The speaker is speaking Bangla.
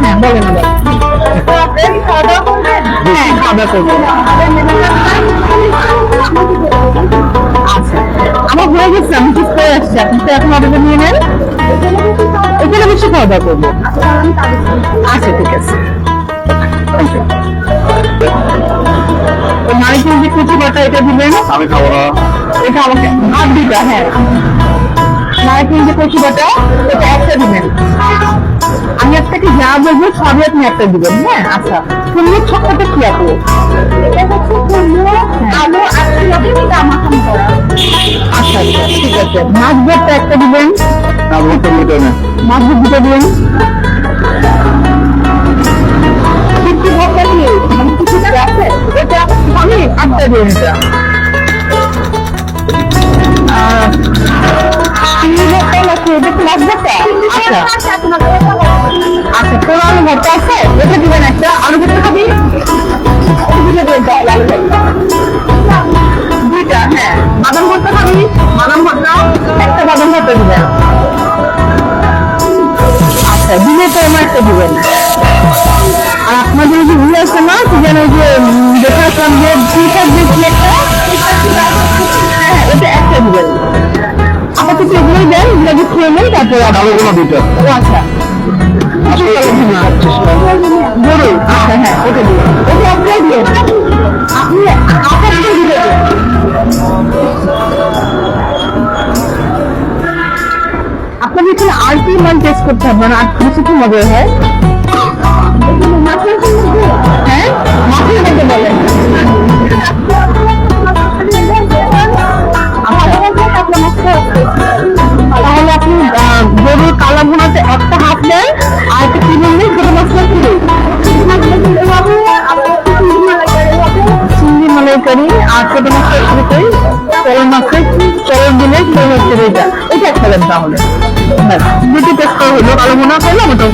হ্যাঁ বলেন। হ্যাঁ খাওয়া দাওয়া করব আচ্ছা আমার হয়ে গেছে আমি ঠিক করে আসছি আপনি তো এখন অর্ডারটা নিয়ে নেন এখানে বসে খাওয়া দাওয়া করব আচ্ছা ঠিক আছে নারিকেল যে কুচি বাটা এটা দিবেন আমি খাব না এটা আমাকে আর দুটা হ্যাঁ নারিকেল যে কচি এটা একটা দিবেন। আমি আপনাকে যা বলব সবই আপনি একটা দিবেন হ্যাঁ? আচ্ছা সুন্দর ছক্কাটা কি আপু আলু আর আচ্ছা আচ্ছা ঠিক আছে। মাছ একটা দিবেন। মাছ ভর্তা দুটো দিবেন। কিন্তু কি মানে কিছুটা আছে? এটা আমি আটটা দিন এটা আচ্ছা আচ্ছা আলু ভর্তা আছে? একটা। দুইটা হ্যাঁ। দিবেন। আচ্ছা দিলে তো একটা দিবেন। আর আপনাদের যে ভুল আছে না যেন ওই যে দেখাচ্ছিলাম যে খেয়ে নেন তারপরে আবার কোনো দুইটা আচ্ছা। গরু আচ্ছা হ্যাঁ ওটা দিন ওটা আপনাই দিন আপনি আপনার দিয়ে দিবেন। আপনাকে এখানে আর কি মান টেস্ট করতে হবে মানে আর কিছু কি মজা হ্যাঁ? চিংড়ি করি আর ছোট শুরু করি চল মাছের চল দিলে চল হচ্ছে এটা দেন তাহলে। দুটো টেস্ট হলো কালো ভুনা করলাম ওটাও